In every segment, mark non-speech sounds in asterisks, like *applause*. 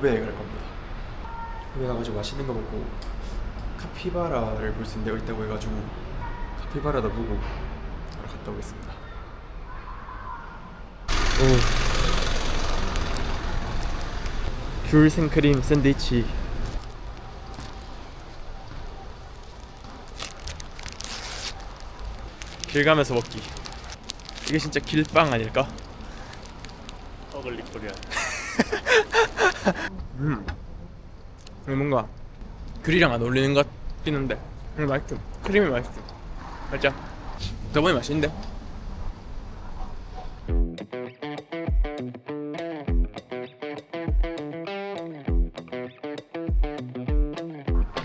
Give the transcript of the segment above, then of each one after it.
고베에 갈 겁니다. 고베 가가지고 맛있는 거 먹고 카피바라를 볼 수 있는 데가 있다고 해가지고 카피바라도 보고 바로 갔다 오겠습니다. 오. 귤 생크림 샌드위치 길 가면서 먹기 이게 진짜 길빵 아닐까? 어글리 코리아 *laughs* 음. 뭔가 귤이랑 안 어울리는 것 같긴 한데. 음, 맛있음 크림이 맛있음 살짝 저번에 맛있는데?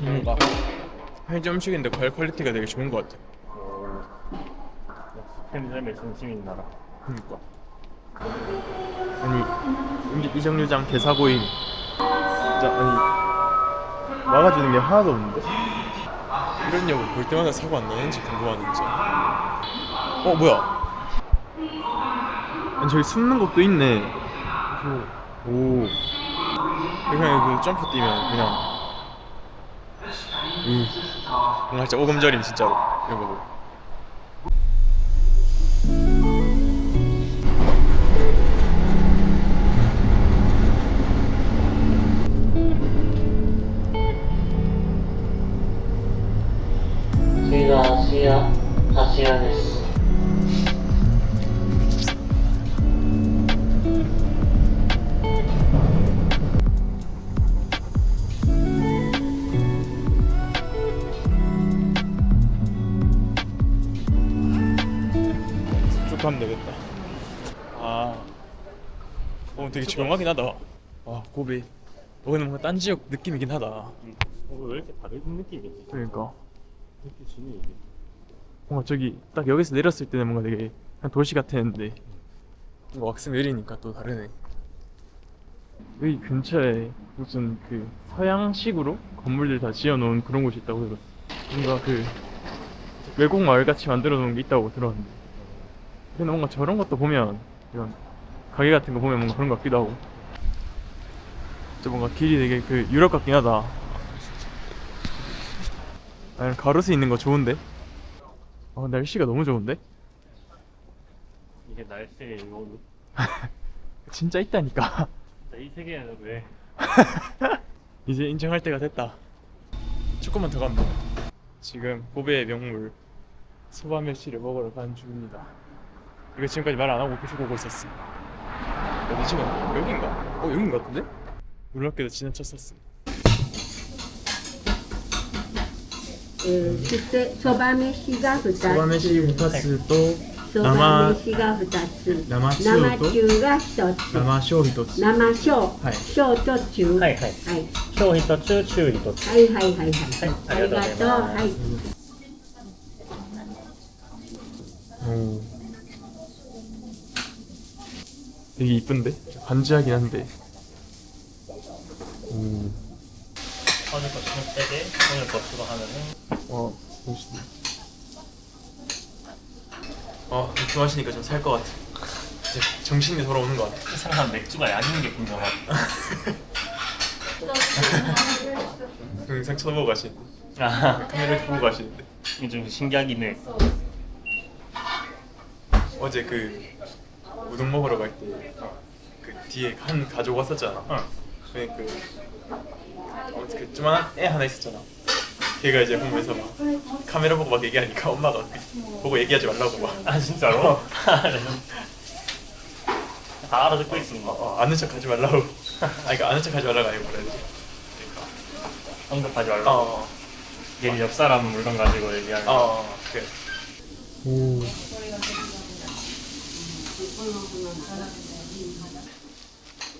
뭔가 편의점 음식인데 과일 퀄리티가 되게 좋은 것 같아. 편의점의 중심인 나라 그니까. 아니 이, 이정류장 개사고임 진짜 아니 막아주는 게 하나도 없는데? 이런 여고 볼 때마다 사고 안 나는지 궁금하네 진짜. 어 뭐야? 아니 저기 숨는 곳도 있네. 오. 그냥 그 점프 뛰면 그냥. 음. 뭔가 진짜 오금저림 진짜로. 이거 보고 되게 조용하긴 하다. 아, 고비. 여기는 뭔가 딴 지역 느낌이긴 하다. 어, 왜 이렇게 다른 느낌이지? 그러니까. 느껴지네 이게 뭔가 저기 딱 여기서 내렸을 때는 뭔가 되게 한 도시 같았는데 뭔가 왁스 내리니까 또 다르네. 여기 근처에 무슨 그 서양식으로 건물들 다 지어놓은 그런 곳이 있다고 들었어. 뭔가 그 외국 마을 같이 만들어 놓은 게 있다고 들었는데. 근데 뭔가 저런 것도 보면 이런 가게 같은 거 보면 뭔가 그런 것 같기도 하고. 진짜 뭔가 길이 되게 그 유럽 같긴 하다. 나는 가로수 있는 거 좋은데? 어, 날씨가 너무 좋은데? 이게 날씨의 이거는 *laughs* 진짜 있다니까. 이 세계에는 왜 *laughs* 이제 인정할 때가 됐다. 조금만 더 돼. 지금 고베의 명물 소바메시를 먹으러 가는 중입니다. 이거 지금까지 말 안 하고 계속 오고 있었어. 어디 지금 여긴가? 어 여긴 것 같은데? 놀랍게도 지나쳤었어. えー、そしてそば飯が2つ 소바메시 2つとそば飯が2つ生中生と中が1つ生小1つ。生小、はい小と中はいはいはい商品と中中一つはいはいはいはいはいありがとうございますはい 오. 되게 이쁜데? 반지하긴 한데. 오. 오늘 거 중세대 오늘 거 추가하면은 와, 멋있네. 어, 맥주 마시니까 좀 살 것 같아. 이제 정신이 돌아오는 것 같아. 이상한 맥주가 아닌 게 분명하다 *laughs* 영상 쳐다보고 가시는데. 아 카메라 보고 가시는데. 이게 좀 신기하긴 해 어제 그 우동 먹으러 갈 때 그 뒤에 한 가족 왔었잖아. 응. 그, 그 아무튼 그 조만한 애 하나 있었잖아. 걔가 이제 보면서 막 카메라 보고 막 얘기하니까 엄마가 보고 얘기하지 말라고 막. 아 진짜로? *laughs* 다 알아듣고 있어 어, 뭐 어, 아는 척 하지 말라고. *laughs* 아, 그러니까 아는 척 하지 말라고 아니고 뭐라 해야 되지? 언급하지 말라고 어, 얘옆 사람 물건 가지고 얘기하는 어, 거 어, 그래. 오.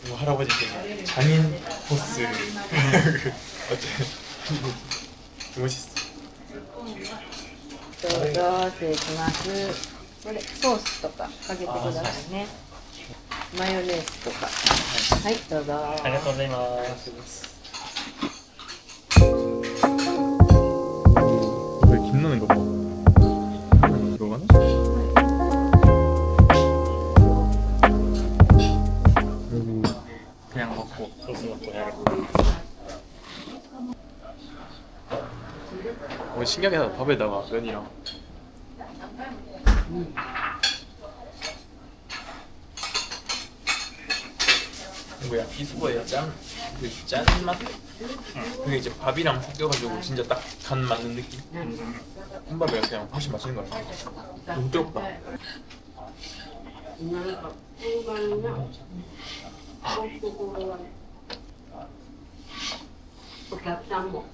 뭐 할아버지 때 장인 보스 어째 멋있어. どうぞ失礼しますこれソースとかかけてくださいねマヨネーズとかはいどうぞありがとうございます 신경에다 밥에다가 면이랑. 뭐야 비스버예요 짠그 짠맛? 그게 이제 밥이랑 섞여가지고 진짜 딱 간 맞는 느낌? 혼밥이랑 그냥 훨씬 맛있는 것 같아. 너무 뜨겁다. Porque estamos.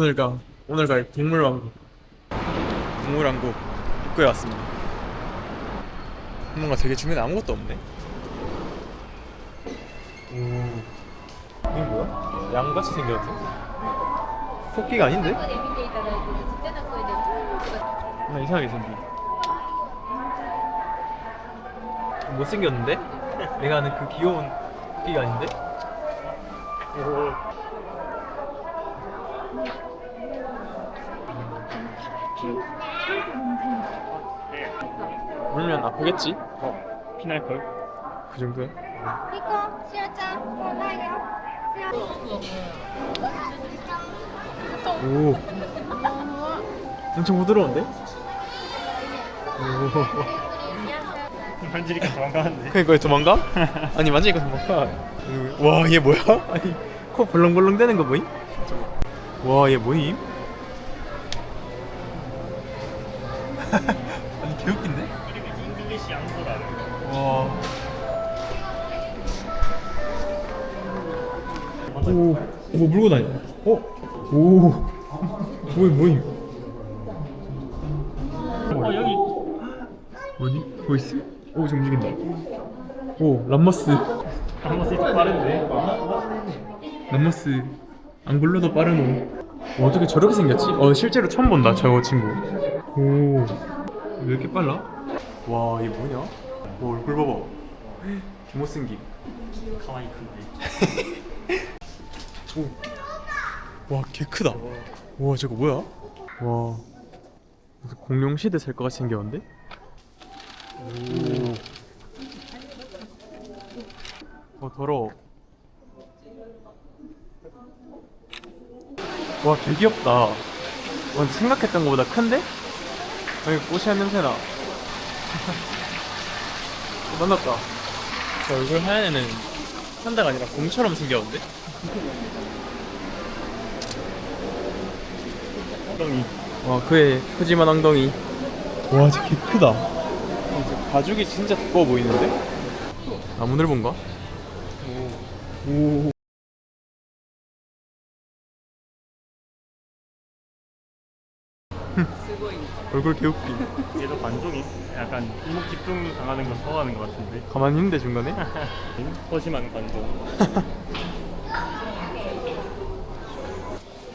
오늘 가 오늘 갈 동물왕국 동물왕국 입구에 왔습니다 뭔가 되게 주변에 아무것도 없네 음. 이게 뭐야? 양같이 생겼는데? 토끼가 아닌데? 나 이상하게 생긴 못생겼는데? 내가 아는 그 귀여운 토끼가 아닌데? 보겠지? 어. 피날 걸. 그 정도야? 이거 시어장 오. 엄청 부드러운데? *laughs* 만지니까 도망가는데. 그니까 도망가? *laughs* 아니 만지니까 도망가. 와 얘 뭐야? 아니 코 벌렁벌렁 되는 거 뭐임? 와얘 *laughs* 뭐임? 오, 뭐 물고 다녀? 어? 오, 뭐임, 뭐임? 어 여기 뭐니? 보이스? 오, 지금 움직인다. 오, 람머스. 한 번씩 빠른데 람머스. 안 굴러도 빠른 오. 어, 어떻게 저렇게 생겼지? 어, 실제로 처음 본다, 저 친구. 오, 왜 이렇게 빨라? 와, 이게 뭐냐? 와, 얼굴 봐봐. 개못생김. 가만히 큰데 오. *laughs* 와, 개 크다. 와, 저거 뭐야? 와. 무슨 공룡 시대 살 것 같이 생겼는데? 오. 어, 더러워. 와, 개 귀엽다. 와, 생각했던 것보다 큰데? 여기 꼬시한 냄새나. 만났다. 저 얼굴 하얀 애는 판다가 아니라 공처럼 생겼는데? 엉덩이 와 그의 푸짐한 엉덩이 와 진짜 개 크다 가죽이 진짜 두꺼워 보이는데? 나무 넓은가? 오. 오. 얼굴 개웃기 얘도 관종이 약간 이목 집중 당하는 걸 좋아하는 것 같은데 가만히 있는데 중간에? *laughs* 소심한 관종 *laughs*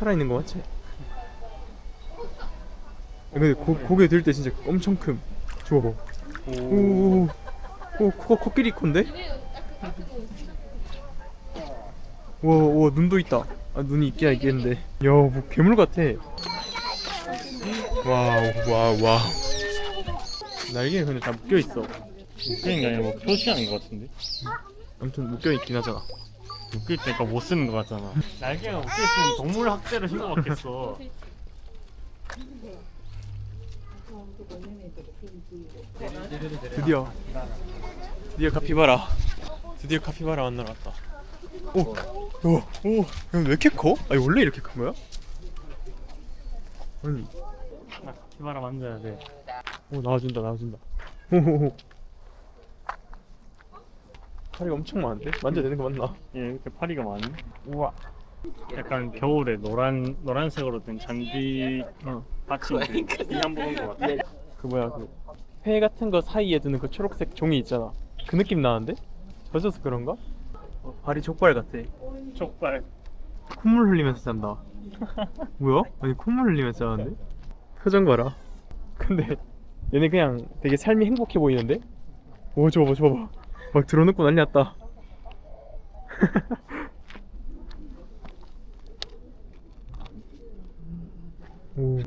살아있는 거 맞지? 근데 고, 고개 들 때 진짜 엄청 큼. 저거 봐. 오오오 오, 코가 코끼리 콘데? 와, 와 눈도 있다. 아 눈이 있긴 있겠는데. 야뭐 괴물 같아. 와우 와우 와우 날개가 근데 다 묶여있어. 게 아니라 뭐 표시하는 것 같은데? 아무튼 묶여있긴 하잖아 묶일 때니까 못 쓰는 것 같잖아 날개가 묶여있으면 동물 학대를 신고 받겠어 드디어 드디어 카피바라 드디어 카피바라 만나러 왔다 오! 오! 오! 왜 이렇게 커? 아니 원래 이렇게 큰 거야? 아니 나 카피바라 만져야 돼 오 나와준다 나와준다 호호호 파리가 엄청 많은데? 만져도 되는 거 맞나? 얘 이렇게 파리가 많네. 우와. 약간 겨울에 노란 노란색으로 된 잔디 어. 받침들 이한 보는 것 같아. 그 뭐야 그회 같은 거 사이에 두는 그 초록색 종이 있잖아 그 느낌 나는데? 젖어서 그런가? 어, 발이 족발 같아 족발. 콧물 흘리면서 잔다 *laughs* 뭐야? 아니 콧물 흘리면서 자는데? 표정 봐라 근데 얘네 그냥 되게 삶이 행복해 보이는데? 오 저거 봐 저거 봐 막 들어눕고 난리 났다 오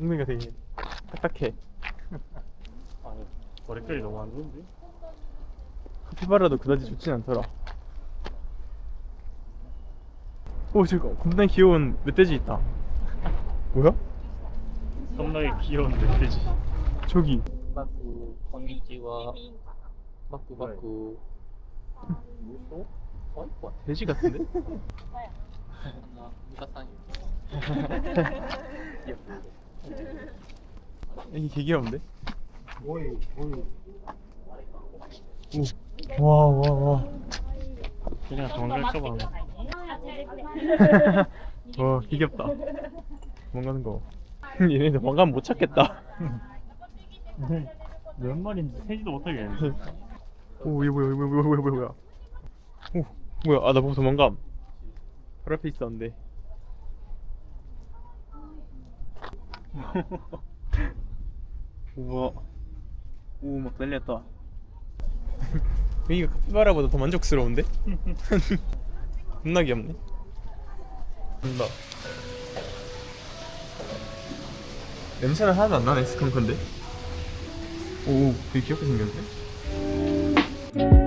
엉덩이가 되게 딱딱해 아니 머리결이 너무 안 좋은데? 카피바라도 그다지 좋진 않더라. 오 저거 겁나 귀여운 멧돼지 있다. 뭐야? 겁나게 귀여운 멧돼지. 저기. 마쿠 건니치와 마쿠 마쿠 무소? 어이구 돼지 같은데? 무사상이 *laughs* 이게 개 귀여운데? 오이 오이 와와와. 그냥 정글 쳐봐. 와, 개 귀엽다. 도망가는 거. *laughs* 얘네 도망가면 못 찾겠다. 근데 몇 마리인지 세지도 못하겠는데. 오, 이거 뭐야, 이거 뭐야, 뭐야, 뭐야, 뭐야. 오, 뭐야, 아, 나 보고 도망감. 바로 앞에 있었는데. *laughs* 우와. 오, 막 났다. *laughs* 여기가 카피바라보다 더 만족스러운데? 겁나 귀엽네. 된다. 냄새는 하나도 안 나네, 스컹크인데? 오, 되게 귀엽게 생겼네. 와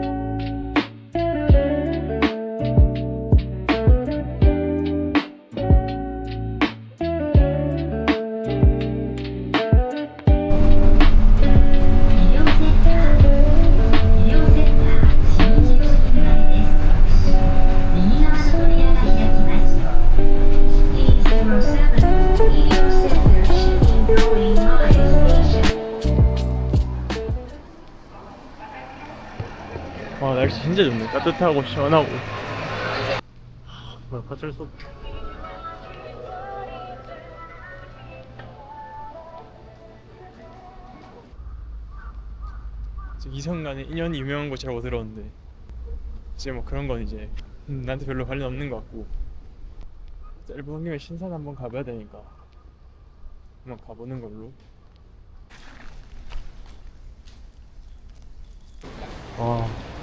진짜 좋네. 따뜻하고 시원하고. 뭐야 어쩔 수 없. 저 이성 간에 인연이 유명한 곳이라고 들었는데 이제 뭐 그런 건 이제 음, 나한테 별로 관련 없는 것 같고. 온 김에 신산 한번 가봐야 되니까 한번 가보는 걸로. 와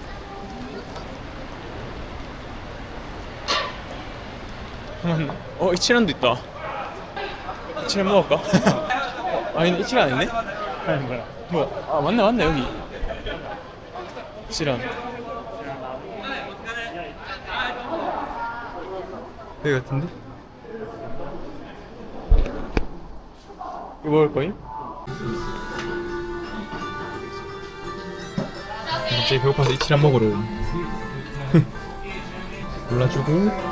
맞나? 어 이치란도 있다 이치란 먹을까? 어, *laughs* 아니 이치란 아니네? 아니 뭐야. 뭐야? 아 맞네 맞네 여기 실한 여기 같은데? 이거 먹을 거임? 갑자기 배고파서 이치란 먹으러 옴. 골라주고 *laughs*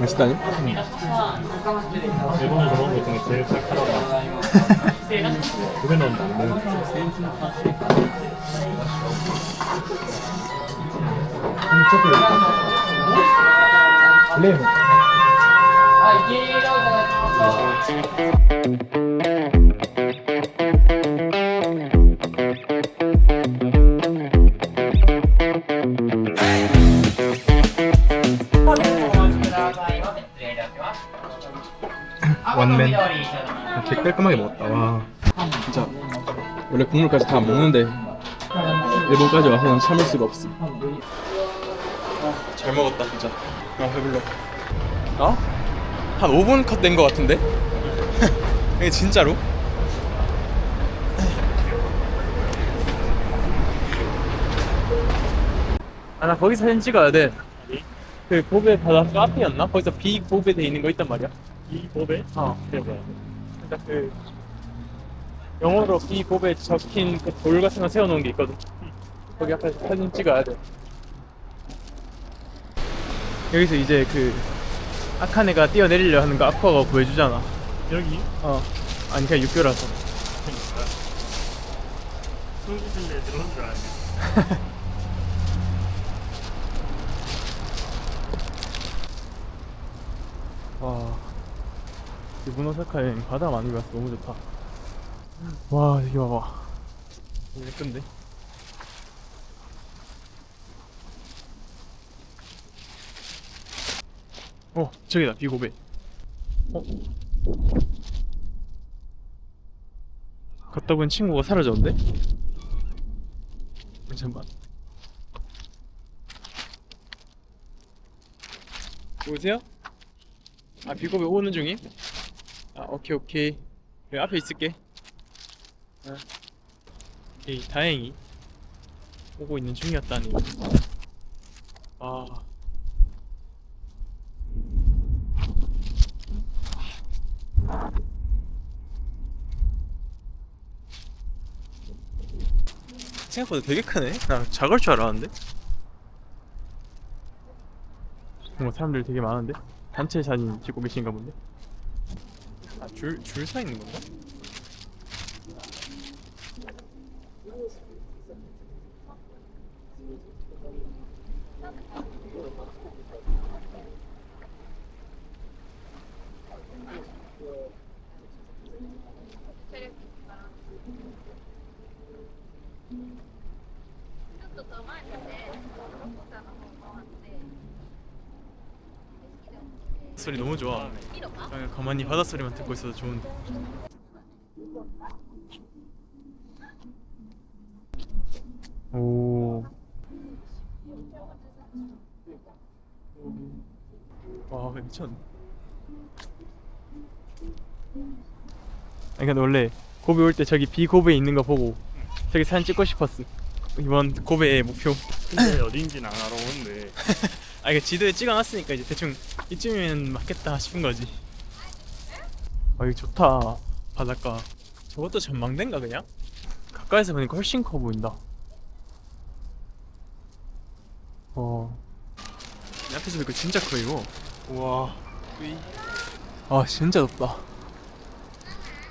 맛있다니? 일본에서 먹은 것 중에 제일 칼칼하다. 두개 넣었는 데. 원맨 되게 깔끔하게 먹었다 와 진짜 원래 국물까지 다 먹는데 일본까지 와서는 참을 수가 없어 아, 잘 먹었다 진짜 아 배불러 어? 한 5분 컷된거 같은데? *laughs* 이게 진짜로? 아 나 거기 사진 찍어야 돼. 그 고베 바닷가 앞이었나? 거기서 비 고베 돼 있는 거 있단 말이야. 이 법에 어. 대박. 그러니까 그 영어로 비 고베 적힌 그 돌 같은 거 세워놓은 게 있거든. 거기 앞에서 사진 찍어야 돼. 여기서 이제 그 아카네가 뛰어내리려 하는 거 아쿠아가 보여주잖아. 여기 어. 아니 그냥 육교라서. 숨기실래 들어온 줄 알았네. *laughs* 와. 이번 오사카 여행 바다 많이 가서 너무 좋다. 와, 여기 봐봐. 예쁜데? 어, 저기다, 비고베. 어? 걷다 보니 친구가 사라졌는데? 잠깐만. 누구세요? 아 비고베 오는 중임? 아 오케이 오케이. 그래 앞에 있을게. 아. 오케이 다행히 오고 있는 중이었다니. 아. 생각보다 되게 크네. 나 작을 줄 알았는데. 뭔가 사람들 되게 많은데? 단체 사진 찍고 계신가 본데? 아, 줄, 줄 서 있는 건가? 소리 너무 좋아. 그냥 가만히 바다 소리만 듣고 있어도 좋은데. 오. 와, 미쳤네. 아니 근데 원래 고베 올 때 저기 비 고베 있는 거 보고 저기 사진 찍고 싶었어. 이번 고베의 목표. 근데 어딘지는 안 알아보는데 *laughs* 아 이거 지도에 찍어놨으니까 이제 대충 이쯤이면 맞겠다 싶은 거지. 아 이거 좋다 바닷가. 저것도 전망대인가 그냥? 가까이서 보니까 훨씬 커 보인다. 어. 앞에서 보니까 진짜 커 이거. 우와. 으이. 아 진짜 덥다.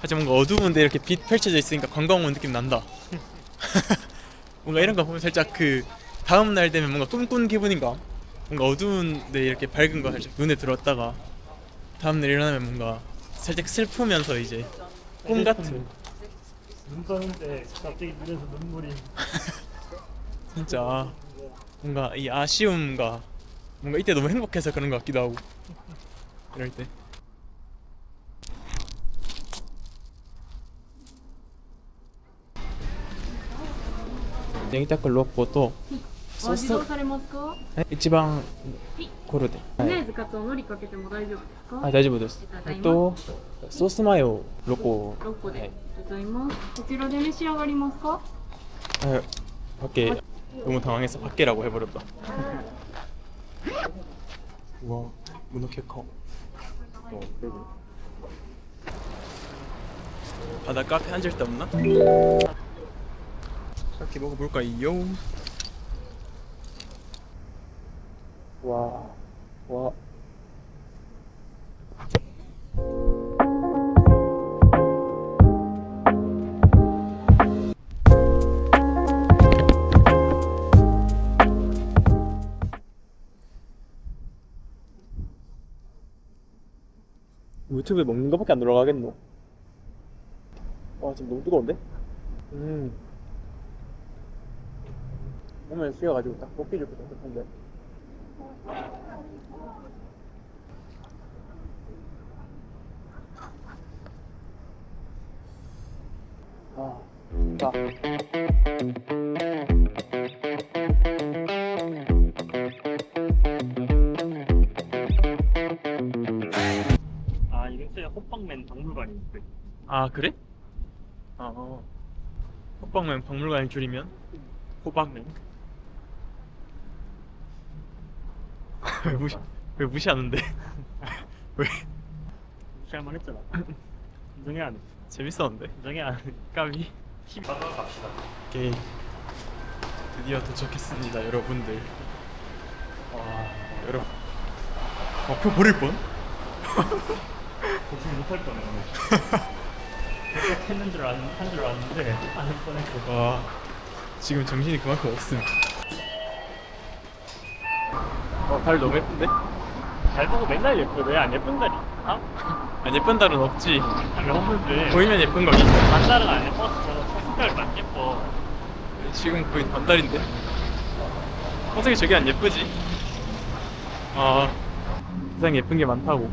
하지만 뭔가 어두운데 이렇게 빛 펼쳐져 있으니까 관광 온 느낌 난다. *laughs* 뭔가 이런 거 보면 살짝 그 다음 날 되면 뭔가 꿈꾼 기분인가? 뭔가 어두운데 이렇게 밝은 거 살짝 눈에 들어왔다가 다음 날 일어나면 뭔가 살짝 슬프면서 이제 네, 꿈 같은. 눈 떠는데 갑자기 눈에서 눈물이. *laughs* 진짜. 뭔가 이 아쉬움과 뭔가 이때 너무 행복해서 그런 것 같기도 하고. 이럴 때. 냉이 닦을 놓고 또 個とお味どうされますかえ一番これで、マヨネーズかつお海苔かけても大丈夫ですかあ大丈夫ですありえっがとうございとソースマヨ6個6個で、はいありがとうございますこちらで召し上がりますか 아, 밖에 너무 당황해서 밖에라고 해버렸다. 와, 문어 개 커. 바닷가 앞에 앉을 데 없나? 이렇게 먹어볼까요? 와, 와. 유튜브에 먹는 거밖에 안 들어가겠노? 와 지금 너무 뜨거운데? 음 몸에 씌어가지고 딱 먹기 좋게 따뜻한데 아 좋다 아 이 근처에 호빵맨 박물관이 있대 아 그래? 아 어. 호빵면 박물관을 줄이면 호박면 왜 무시 왜 무시하는데? *laughs* 왜? 무시할만 했잖아. 인정해 안 해? 재밌었는데? 인정해 안 해? 까비. 팀 받아 갑시다. 오케이. 드디어 도착했습니다 여러분들. 와. 여러분. 어표 버릴 뻔? *laughs* 고생 못할 뻔했네 했는 줄 아는 한줄 알았는데 안할 뻔했고 와 지금 정신이 그만큼 없음 어달 너무 예쁜데? 잘 보고 맨날 예쁘네. 안 예쁜 달이 아? 안 예쁜 달은 없지. 아니 없는데. 보이면 예쁜 거지 반달은 안 예뻤어 첫색깔 안 예뻐. 지금 거의 반달인데? 어떻게 저게 안 예쁘지? 아. 세상 예쁜 게 많다고.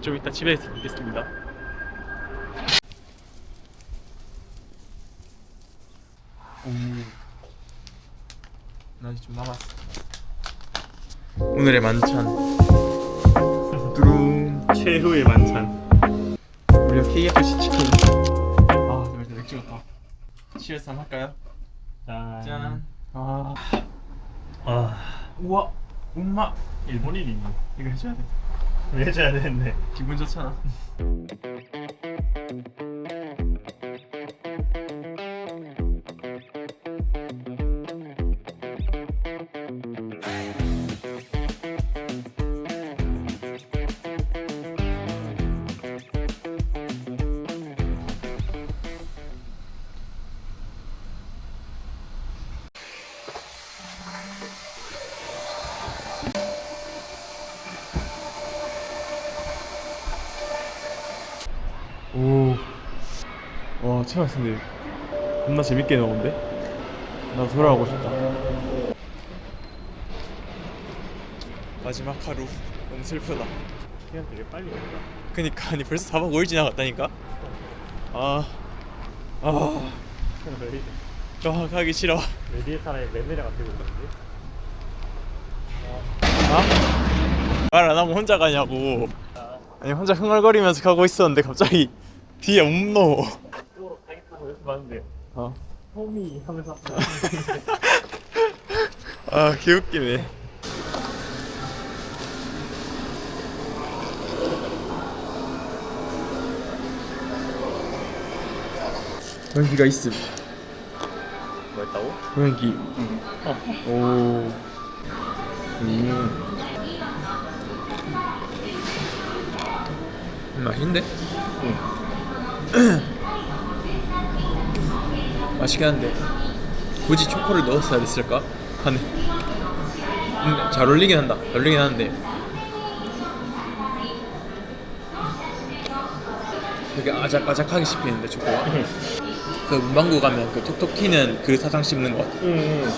좀 이따 집에서 뵙겠습니다 나 아직 좀 남았어 오늘의 만찬. 두rum 최후의 만찬. 우리가 KFC 치킨. 아 정말 맥주 좋다. 치얼스 한번 할까요? 짠, 짠. 아, 아. 우와, 엄마. 일본인이니 이거 해줘야 돼. 왜 해줘야 되는데 기분 좋잖아. 근데 겁나 재밌게 나오는데? 나 돌아가고 싶다. 마지막 하루 너무 슬프다. 시간 되게 빨리 간다 그니까 아니 벌써 4박 5일 지나갔다니까. 아, 아, 왜, 아 가기 싫어. 왜 뒤에 사람이 맨내려 같은 거지? 아? 말 안 하면 혼자 가냐고. 아니 혼자 흥얼거리면서 가고 있었는데 갑자기 뒤에 없노. 봤는데 어. 홈이 하면서 *laughs* 아 개웃기네. 고양이가 있음. 뭐였다고? 고양이. 오. 음. 맛있는데? *clears throat* 맛있긴 한데 굳이 초코를 넣었어야 됐을까? 하네. 음, 잘 어울리긴 한다. 잘 어울리긴 하는데 되게 아작아작하게 씹히는데 초코가. 그 문방구 가면 그 톡톡 튀는 그 사탕 씹는 것 같아. 응응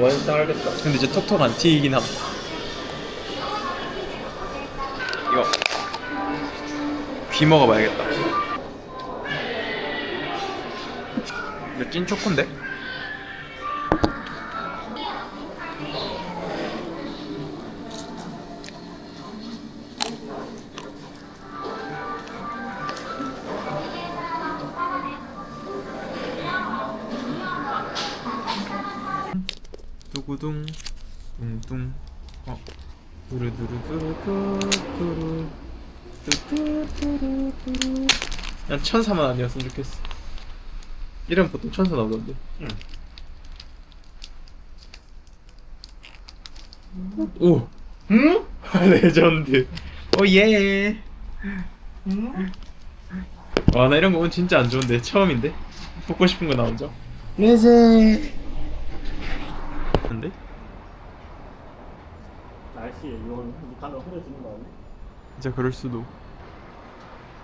뭔지 딱 알겠다 근데 이제 톡톡 안 튀긴 함. 이거 귀 먹어봐야겠다. 이거 찐 초코인데? 두구둥 둥둥 어. 두루두루두루두루 뚜뚜뚜루뚜루. 난 천사만 아니었으면 좋겠어 이름 보통 천사 나오던데 응. 오 응? *laughs* 레전드 오예 와나 이런 거 오늘 진짜 안 좋은데 처음인데 먹고 싶은 거 나오죠 레제 근데 날씨에 이건 가면 흐려지는 거 아니야? 진짜 그럴 수도.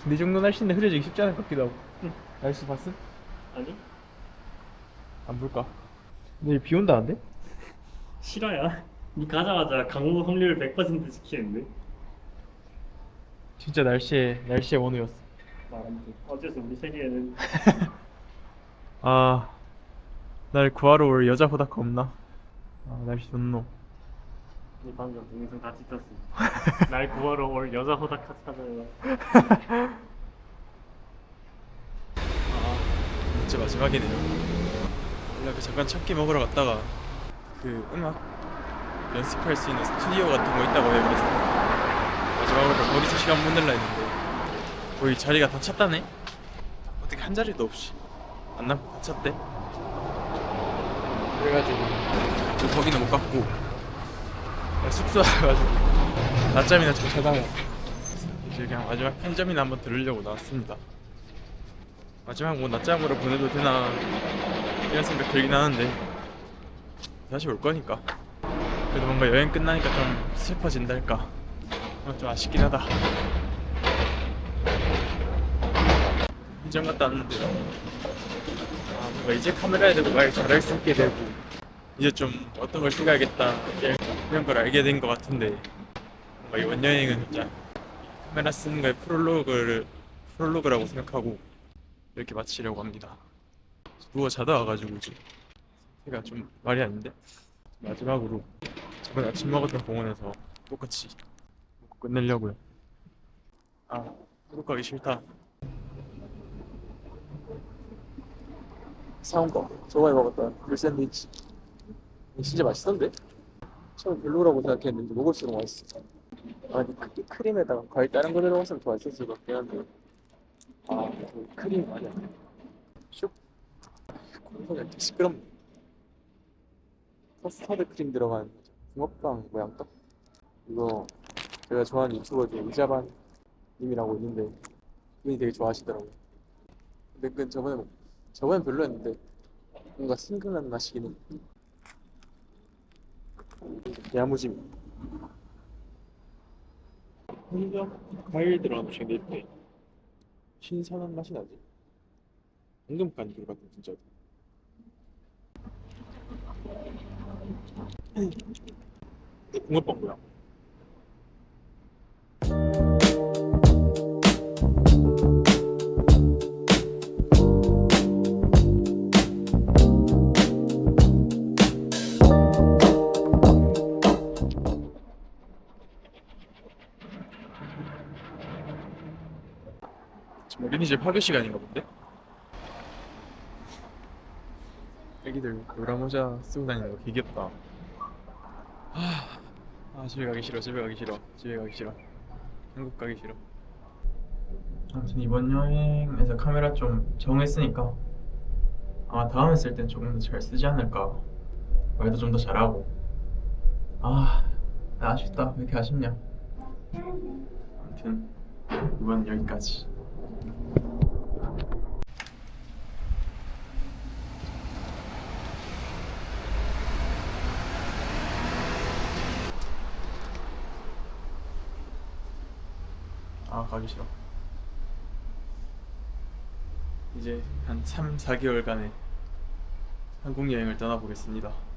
근데 이 정도 날씨인데 흐려지기 쉽지 않을 것 같기도 하고. 날씨 봤음? 아니 안 볼까? 내일 비 온다는데? 실화야 *laughs* 니 가자마자 강우 확률 100% 지키는데 진짜 날씨에 날씨의 원우였어. 말안 돼 어째서 우리 세계에는 *laughs* 아, 날 구하러 올 여자 보다가 없나? 아, 날씨 좋노. 이 방금 동영상 다 찍혔어. *laughs* 날 구하러 올 여자 호다카 찾아요. 아 진짜 마지막이네요. 원래 그 잠깐 참깨 먹으러 갔다가 그 음악 연습할 수 있는 스튜디오 같은 거 있다고 해가지고 마지막으로 거기서 시간 보낼라 했는데 거의 자리가 다 찼다네? 어떻게 한 자리도 없이? 안 남고 다 찼대? 그래가지고 저 거기는 못 갔고 숙소 와가지고 낮잠이나 좀 자다가 이제 그냥 마지막 편점이나 한번 들으려고 나왔습니다 마지막 뭐 낮잠으로 보내도 되나 이런 생각 들긴 하는데 다시 올 거니까. 그래도 뭔가 여행 끝나니까 좀 슬퍼진다 할까. 그건 좀 아쉽긴 하다. 현장 갔다 왔는데요. 아 뭔가 이제 카메라에 대고 말 잘할 수 있게 되고 이제 좀 어떤 걸 찍어야겠다 이런 걸 알게 된 것 같은데 뭔가 이번 여행은 진짜 카메라 쓰는 거에 프롤로그를 프롤로그라고 생각하고 이렇게 마치려고 합니다. 누워 자다 와가지고 상태가 좀 말이 아닌데 마지막으로 저번 아침 먹었던 공원에서 똑같이 먹고 끝내려고요. 아 한국 가기 싫다. 사온 거 저번에 먹었던 굴 샌드위치 진짜 맛있던데? 처음 별로라고 생각했는데 먹을수록 맛있어. 아니 크, 크림에다가 과일 다른 거 들어갔으면 더 맛있었을 것 같긴 한데 아, 그 크림 아니야. 슉. 콩소가 이렇게 시끄럽네. 커스터드 크림 들어간 붕어빵 모양 떡. 이거 제가 좋아하는 유튜버 중에 이자반 님이라고 있는데 그분이 되게 좋아하시더라고요. 근데 그건 저번에 먹- 저번엔 별로였는데 뭔가 맛이긴 해. 야무짐. 편의점 과일 들어간 음식인데 이렇게 신선한 맛이 나지. 간귤 같은 진짜. 붕어빵 뭐야? 어린이집 학교 시간인가 본데? 애기들 노란 모자 쓰고 다니는 거 되게 귀엽다. 아, 아 집에 가기 싫어, 집에 가기 싫어, 집에 가기 싫어. 한국 가기 싫어. 아무튼 이번 여행에서 카메라 좀 정했으니까 아마 다음에 쓸 땐 조금 더 잘 쓰지 않을까. 말도 좀 더 잘하고. 아, 아쉽다. 왜 이렇게 아쉽냐. 아무튼 이번 여기까지. 아 가기 싫어 이제 한 3, 4개월간의 한국 여행을 떠나보겠습니다